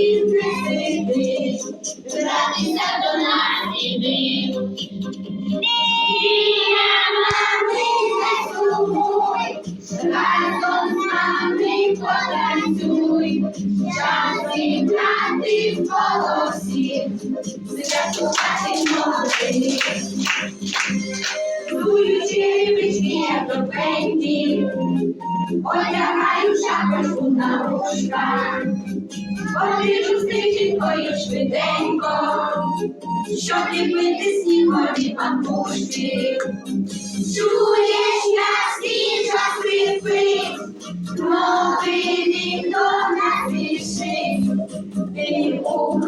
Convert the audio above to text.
хаті не сидиш, до нас іди. Дія мами сумуй, разом з нами потанцюй, час зібрати в голосі, святкувати новий. Дуючи вічні топенькі, одягаю шапочку на рушка, Побіжу стріченькою швиденько, щоб ліпити снігові пампушки. Чуєш, як свіча скрипить, мови.